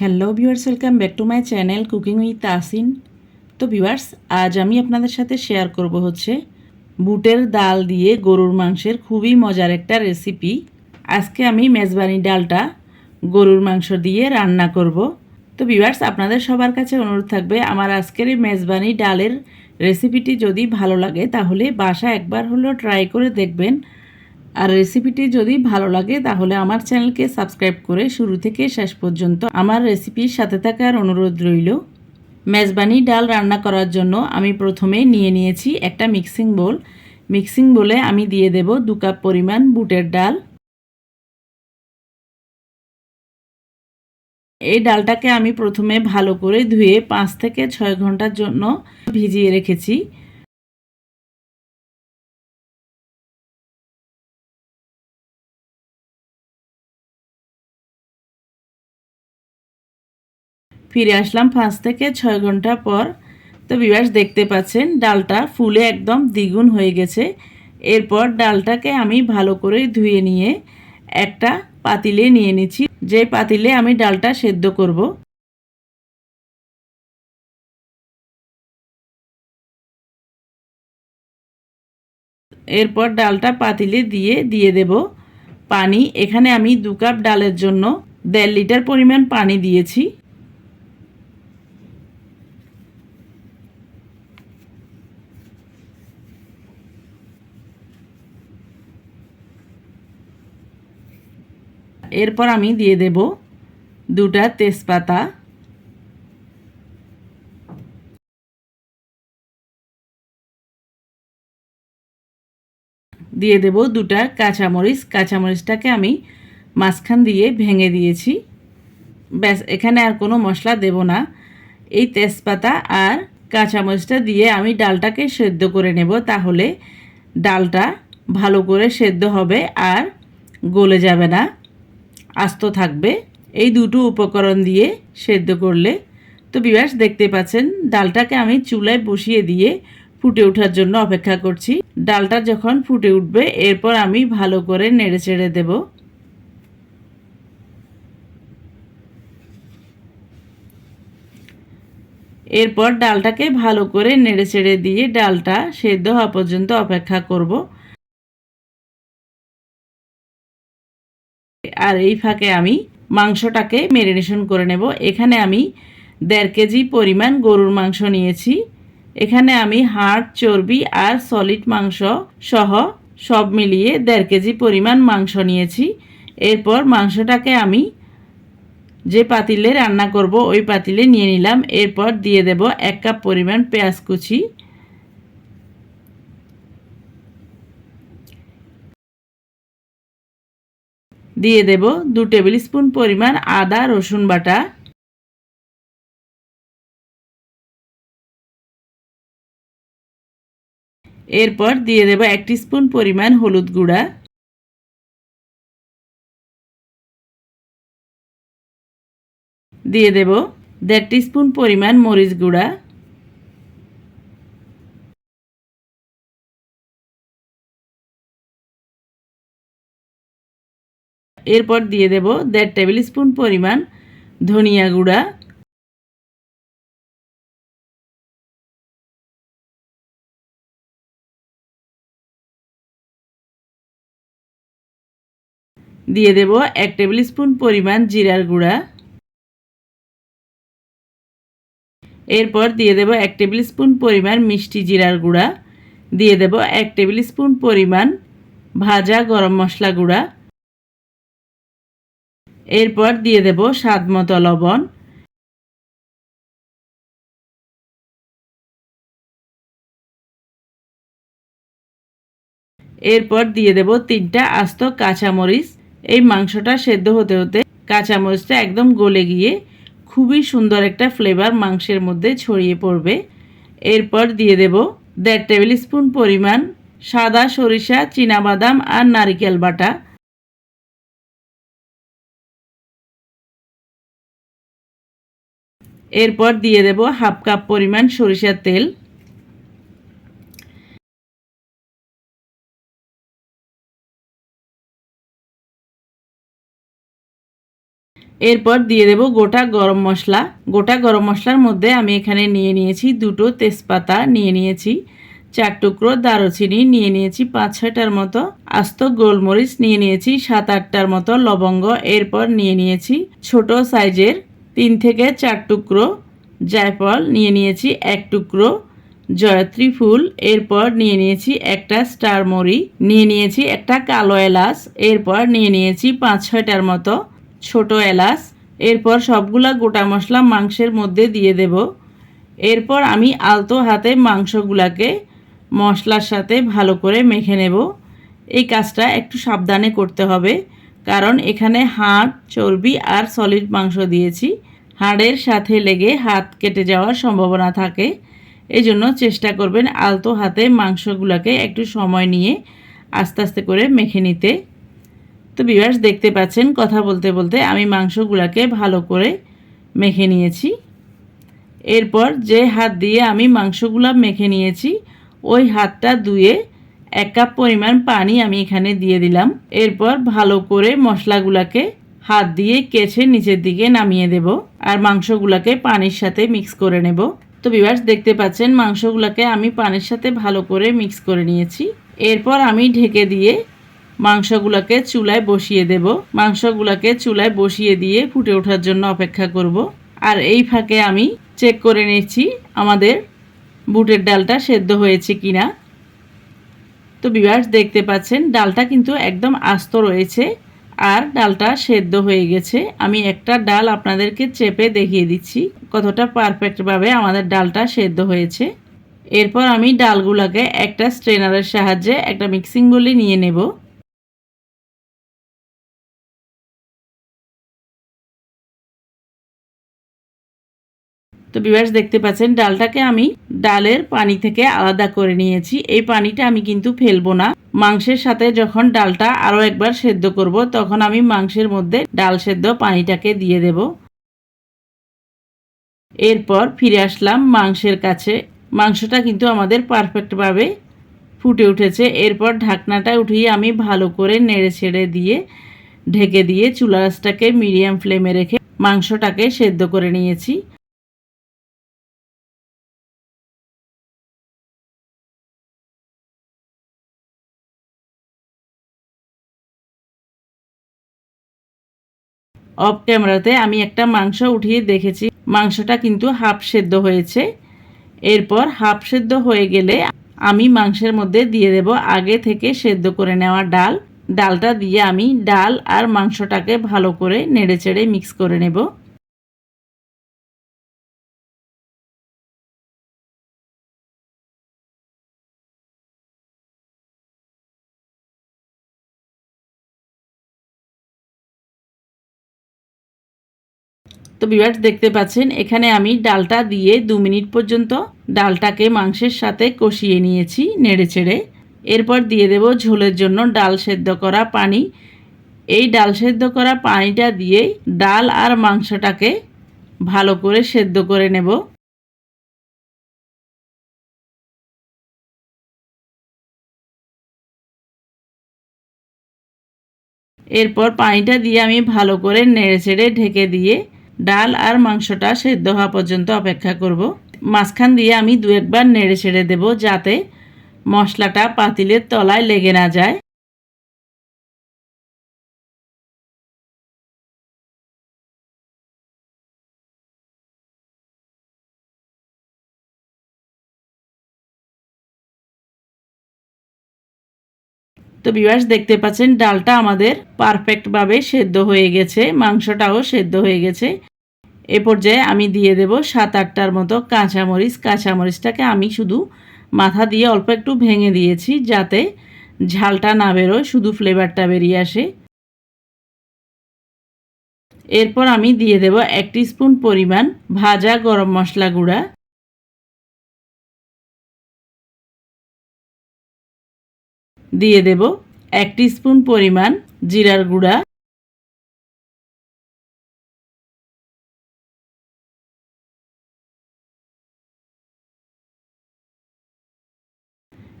Hello viewers welcome back to my channel cooking with Tasin তো viewers আজ আমি আপনাদের সাথে শেয়ার করব হচ্ছে বুটের ডাল দিয়ে গরুর মাংসের খুবই মজার একটা রেসিপি আজকে আমি মেজবানি ডালটা গরুর মাংস দিয়ে রান্না করব। তো ভিউয়ার্স আপনাদের সবার কাছে অনুরোধ থাকবে, আমার আজকের এই মেজবানি ডালের রেসিপিটি যদি ভালো লাগে, তাহলে বাসা একবার হলেও ট্রাই করে দেখবেন। আর রেসিপিটি যদি ভালো লাগে, তাহলে আমার চ্যানেলকে সাবস্ক্রাইব করে শুরু থেকে শেষ পর্যন্ত আমার রেসিপির সাথে থাকার অনুরোধ রইল। মেজবানি ডাল রান্না করার জন্য আমি প্রথমে নিয়ে নিয়েছি একটা মিক্সিং বোল মিক্সিং বোলে আমি দিয়ে দেব দু কাপ পরিমাণ বুটের ডাল। এই ডালটাকে আমি প্রথমে ভালো করে ধুয়ে পাঁচ থেকে ছয় ঘণ্টার জন্য ভিজিয়ে রেখেছি। ফিরে আসলাম পাঁচ থেকে ছয় ঘণ্টা পর। তো বিবাস দেখতে পাচ্ছেন, ডালটা ফুলে একদম দ্বিগুণ হয়ে গেছে। এরপর ডালটাকে আমি ভালো করে ধুয়ে নিয়ে একটা পাতিলে নিয়ে নিচ্ছি। যে পাতিলে আমি ডালটা সেদ্ধ করব। এরপর ডালটা পাতিলে দিয়ে দিয়ে দেব পানি। এখানে আমি দু কাপ ডালের জন্য দেড় লিটার পরিমাণ পানি দিয়েছি। এরপর আমি দিয়ে দেব দুটা তেজপাতা। দিয়ে দেব দুটা কাঁচামরিচ। কাঁচামরিচটাকে আমি মাঝখান দিয়ে ভেঙে দিয়েছি। ব্যাস, এখানে আর কোনো মশলা দেব না। এই তেজপাতা আর কাঁচামরিচটা দিয়ে আমি ডালটাকে সেদ্ধ করে নেব তাহলে ডালটা ভালো করে সেদ্ধ হবে আর গলে যাবে না। আস্ত থাকবে। এই দুটো উপকরণ দিয়ে সেদ্ধ করলে। তো বিবাস দেখতে পাচ্ছেন, ডালটাকে আমি চুলায় বসিয়ে দিয়ে ফুটে ওঠার জন্য অপেক্ষা করছি। ডালটা যখন ফুটে উঠবে, এরপর আমি ভালো করে নেড়ে চেড়ে দেব। এরপর ডালটাকে ভালো করে নেড়ে চেড়ে দিয়ে ডালটা সেদ্ধ হওয়া পর্যন্ত অপেক্ষা করব। আর এই ফাঁকে আমি মাংসটাকে মেরিনেশন করে নেব। এখানে আমি দেড় কেজি পরিমাণ গরুর মাংস নিয়েছি। এখানে আমি হাড়, চর্বি আর সলিড মাংস সহ সব মিলিয়ে দেড় কেজি পরিমাণ মাংস নিয়েছি। এরপর মাংসটাকে আমি যে পাতিলে রান্না করব, ওই পাতিলে নিয়ে নিলাম। এরপর দিয়ে দেব এক কাপ পরিমাণ পেঁয়াজ কুচি। দিয়ে দেব দু টেবিল স্পুন পরিমাণ আদা, রসুন বাটা। এরপর দিয়ে দেব এক স্পুন পরিমাণ হলুদ গুঁড়া। দিয়ে দেব দেড় স্পুন পরিমাণ মরিচ গুঁড়া। এরপর দিয়ে দেব দেড় টেবিল স্পুন পরিমাণ ধনিয়া গুঁড়া। দিয়ে দেব এক টেবিল স্পুন পরিমাণ জিরার গুঁড়া। এরপর দিয়ে দেব এক টেবিল স্পুন পরিমাণ মিষ্টি জিরার গুঁড়া। দিয়ে দেব এক টেবিল স্পুন পরিমাণ ভাজা গরম মশলা গুঁড়া। এরপর দিয়ে দেব স্বাদ মতো লবণ। এরপর দিয়ে দেব তিনটা আস্ত কাঁচামরিচ। এই মাংসটা সেদ্ধ হতে হতে কাঁচামরিচটা একদম গলে গিয়ে খুবই সুন্দর একটা ফ্লেভার মাংসের মধ্যে ছড়িয়ে পড়বে। এরপর দিয়ে দেব দেড় টেবিল স্পুন পরিমাণ সাদা সরিষা বাদাম আর নারিকেল বাটা। এরপর দিয়ে দেব হাফ কাপ পরিমাণ সরিষার তেল। এরপর দিয়ে দেব গোটা গরম মশলা। গোটা গরম মশলার মধ্যে আমি এখানে নিয়ে নিয়েছি দুটো তেজপাতা নিয়ে নিয়েছি, চার টুকরো দারুচিনি নিয়ে নিয়েছি, পাঁচ ছয়টার মতো আস্ত গোলমরিচ নিয়ে নিয়েছি, সাত আটটার মতো লবঙ্গ। এরপর নিয়ে নিয়েছি ছোট সাইজের তিন থেকে চার টুকরো জায়ফল নিয়ে নিয়েছি, এক টুকরো জয়ত্রী ফুল, এরপর নিয়ে নিয়েছি একটা স্টার মরি, নিয়ে নিয়েছি একটা কালো এলাচ, এরপর নিয়ে নিয়েছি পাঁচ ছয়টার মতো ছোট এলাচ, এরপর সবগুলা গোটা মশলা মাংসের মধ্যে দিয়ে দেব। এরপর আমি আলতো হাতে মাংসগুলাকে মশলার সাথে ভালো করে মেখে নেব। এই কাজটা একটু সাবধানে করতে হবে। কারণ এখানে হাড়, চর্বি আর সলিড মাংস দিয়েছি। হাড়ের সাথে লেগে হাত কেটে যাওয়ার সম্ভাবনা থাকে। এই জন্য চেষ্টা করবেন আলতো হাতে মাংসগুলোকে একটু সময় নিয়ে আস্তে আস্তে করে মেখে নিতে। তো বিবাস দেখতে পাচ্ছেন কথা বলতে বলতে আমি মাংসগুলোকে ভালো করে মেখে নিয়েছি। এরপর যে হাত দিয়ে আমি মাংসগুলো মেখে নিয়েছি, ওই হাতটা ধুয়ে এক কাপ পরিমাণ পানি আমি এখানে দিয়ে দিলাম। এরপর ভালো করে মশলাগুলোকে হাত দিয়ে কেছে নিচের দিকে নামিয়ে দেব আর মাংসগুলোকে পানির সাথে মিক্স করে নেব। তো বিবাস দেখতে পাচ্ছেন মাংসগুলোকে আমি পানির সাথে ভালো করে মিক্স করে নিয়েছি। এরপর আমি ঢেকে দিয়ে মাংসগুলোকে চুলায় বসিয়ে দেব। মাংসগুলোকে চুলায় বসিয়ে দিয়ে ফুটে ওঠার জন্য অপেক্ষা করব। আর এই ফাঁকে আমি চেক করে নিচ্ছি আমাদের বুটের ডালটা সেদ্ধ হয়েছে কিনা। তো বিবাস দেখতে পাচ্ছেন, ডালটা কিন্তু একদম আস্ত রয়েছে আর ডালটা সেদ্ধ হয়ে গেছে। আমি একটা ডাল আপনাদেরকে চেপে দেখিয়ে দিচ্ছি, কতটা পারফেক্টভাবে আমাদের ডালটা সেদ্ধ হয়েছে। এরপর আমি ডালগুলোকে একটা স্ট্রেনারের সাহায্যে একটা মিক্সিং বলে নিয়ে নেব। তো বিবাস দেখতে পাচ্ছেন, ডালটাকে আমি ডালের পানি থেকে আলাদা করে নিয়েছি। এই পানিটা আমি কিন্তু ফেলব না। মাংসের সাথে যখন ডালটা আরও একবার সেদ্ধ করব, তখন আমি মাংসের মধ্যে ডাল সেদ্ধ পানিটাকে দিয়ে দেব। এরপর ফিরে আসলাম মাংসের কাছে। মাংসটা কিন্তু আমাদের পারফেক্টভাবে ফুটে উঠেছে। এরপর ঢাকনাটা উঠিয়ে আমি ভালো করে নেড়ে ছেড়ে দিয়ে ঢেকে দিয়ে চুলারাসটাকে মিডিয়াম ফ্লেমে রেখে মাংসটাকে সেদ্ধ করে নিয়েছি। অফ ক্যামেরাতে আমি একটা মাংস উঠিয়ে দেখেছি। মাংসটা কিন্তু হাফ সেদ্ধ হয়েছে। এরপর হাফ সেদ্ধ হয়ে গেলে আমি মাংসের মধ্যে দিয়ে দেব আগে থেকে সেদ্ধ করে নেওয়া ডাল। ডালটা দিয়ে আমি ডাল আর মাংসটাকে ভালো করে নেড়ে চেড়ে মিক্স করে নেব। তো বিভার্স দেখতে পাচ্ছেন, এখানে আমি ডালটা দিয়ে দু মিনিট পর্যন্ত ডালটাকে মাংসের সাথে কষিয়ে নিয়েছি নেড়ে চেড়ে। এরপর দিয়ে দেব ঝোলের জন্য ডাল সেদ্ধ করা পানি। এই ডাল সেদ্ধ করা পানিটা দিয়ে ডাল আর মাংসটাকে ভালো করে সেদ্ধ করে নেব। এরপর পানিটা দিয়ে আমি ভালো করে নেড়ে চেড়ে ঢেকে দিয়ে ডাল আর মাংসটা সেদ্ধ হওয়া পর্যন্ত অপেক্ষা করব। মাঝখান দিয়ে আমি দু একবার নেড়ে ছেড়ে দেবো যাতে মশলাটা পাতিলের তলায় লেগে না যায়। তো বিবাস দেখতে পাচ্ছেন, ডালটা আমাদের পারফেক্টভাবে সেদ্ধ হয়ে গেছে, মাংসটাও সেদ্ধ হয়ে গেছে। এ পর্যায়ে আমি দিয়ে দেব সাত আটটার মতো কাঁচামরিচ। কাঁচামরিচটাকে আমি শুধু মাথা দিয়ে অল্প একটু ভেঙে দিয়েছি যাতে ঝালটা না বেরোয়, শুধু ফ্লেভারটা বেরিয়ে আসে। এরপর আমি দিয়ে দেব এক স্পুন পরিমাণ ভাজা গরম মশলা গুঁড়া। দিয়ে দেব এক স্পুন পরিমাণ জিরার গুঁড়া।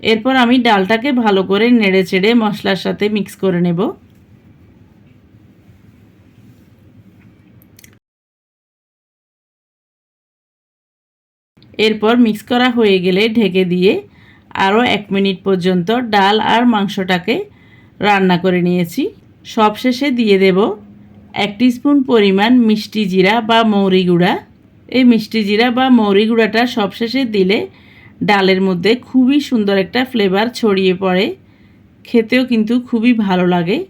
এরপর আমি ডালটাকে ভালো করে নেড়ে চেড়ে মশলার সাথে মিক্স করে নেব। এরপর মিক্স করা হয়ে গেলে ঢেকে দিয়ে আরও এক মিনিট পর্যন্ত ডাল আর মাংসটাকে রান্না করে নিয়েছি। সবশেষে দিয়ে দেব এক স্পুন পরিমাণ মিষ্টি জিরা বা মৌরি গুঁড়া। এই মিষ্টি জিরা বা মৌরি গুঁড়াটা সবশেষে দিলে ডালের মধ্যে খুবই সুন্দর একটা ফ্লেভার ছড়িয়ে পড়ে। খেতেও কিন্তু খুবই ভালো লাগে।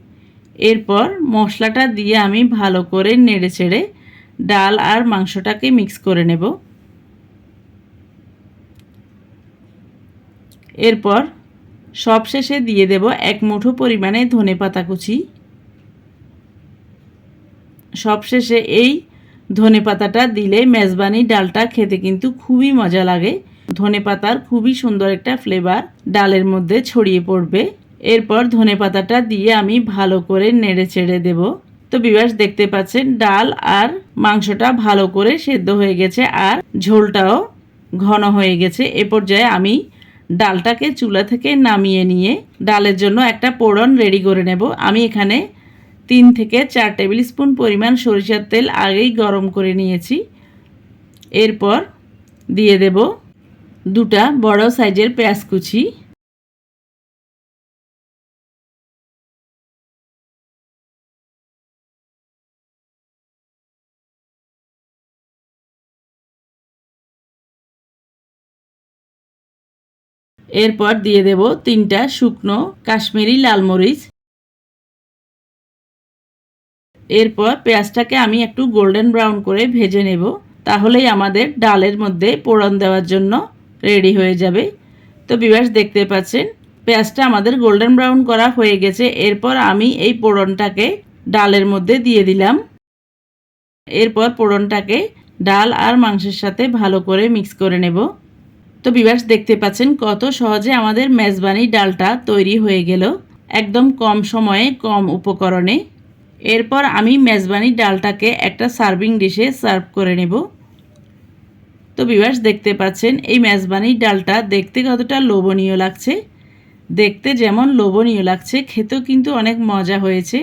এরপর মশলাটা দিয়ে আমি ভালো করে নেড়ে ছেড়ে ডাল আর মাংসটাকে মিক্স করে নেব। এরপর সবশেষে দিয়ে দেব এক মুঠো পরিমাণে ধনে পাতা কুচি। সবশেষে এই ধনে পাতাটা দিলে মেজবানি ডালটা খেতে কিন্তু খুবই মজা লাগে। ধনে পাতার খুবই সুন্দর একটা ফ্লেভার ডালের মধ্যে ছড়িয়ে পড়বে। এরপর ধনে পাতাটা দিয়ে আমি ভালো করে নেড়ে চেড়ে দেব। তো বিবাস দেখতে পাচ্ছেন, ডাল আর মাংসটা ভালো করে সেদ্ধ হয়ে গেছে আর ঝোলটাও ঘন হয়ে গেছে। এ পর্যায়ে আমি ডালটাকে চুলা থেকে নামিয়ে নিয়ে ডালের জন্য একটা পোড়ন রেডি করে নেব। আমি এখানে তিন থেকে চার টেবিল স্পুন পরিমাণ সরিষার তেল আগেই গরম করে নিয়েছি। এরপর দিয়ে দেব দুটা বড় সাইজের পেঁয়াজ কুচি এরপর দিয়ে দেব তিনটা শুকনো কাশ্মীরি লাল মরিচ। এরপর পেঁয়াজটাকে আমি একটু গোল্ডেন ব্রাউন করে ভেজে নেব, তাহলেই আমাদের ডালের মধ্যে পোড়ন দেওয়ার জন্য রেডি হয়ে যাবে। তো বিবাস দেখতে পাচ্ছেন, পেঁয়াজটা আমাদের গোল্ডেন ব্রাউন করা হয়ে গেছে। এরপর আমি এই পোড়নটাকে ডালের মধ্যে দিয়ে দিলাম। এরপর পোড়নটাকে ডাল আর মাংসের সাথে ভালো করে মিক্স করে নেব। তো বিবাস দেখতে পাচ্ছেন, কত সহজে আমাদের মেজবানি ডালটা তৈরি হয়ে গেল। একদম কম সময়ে, কম উপকরণে। এরপর আমি মেজবানি ডালটাকে একটা সার্ভিং ডিশে সার্ভ করে নেব। তো বিবাস দেখতে পাচ্ছেন, এই মেজবানি ডালটা দেখতে কতটা লোভনীয় লাগছে। দেখতে যেমন লোভনীয় লাগছে, খেতেও কিন্তু অনেক মজা হয়েছে।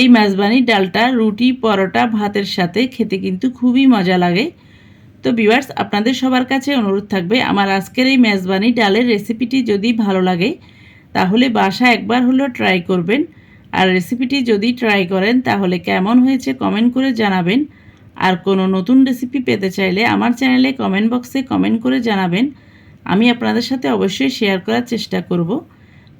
এই মেজবানি ডালটা রুটি, পরোটা, ভাতের সাথে খেতে কিন্তু খুবই মজা লাগে। তো বিভার্স আপনাদের সবার কাছে অনুরোধ থাকবে, আমার আজকের এই মেজবানি ডালের রেসিপিটি যদি ভালো লাগে, তাহলে বাসা একবার হলেও ট্রাই করবেন। আর রেসিপিটি যদি ট্রাই করেন, তাহলে কেমন হয়েছে কমেন্ট করে জানাবেন। আর কোনো নতুন রেসিপি পেতে চাইলে আমার চ্যানেলে কমেন্ট বক্সে কমেন্ট করে জানাবেন। আমি আপনাদের সাথে অবশ্যই শেয়ার করার চেষ্টা করব।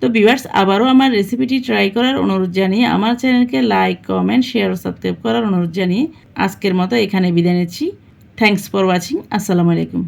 তো ভিউয়ার্স আবারও আমার রেসিপিটি ট্রাই করার অনুরোধ জানিয়ে আমার চ্যানেলকে লাইক কমেন্ট শেয়ার ও সাবস্ক্রাইব করার অনুরোধ জানিয়ে আজকের মতো এখানে বিদায় নিচ্ছি। থ্যাংকস ফর ওয়াচিং আসসালামু আলাইকুম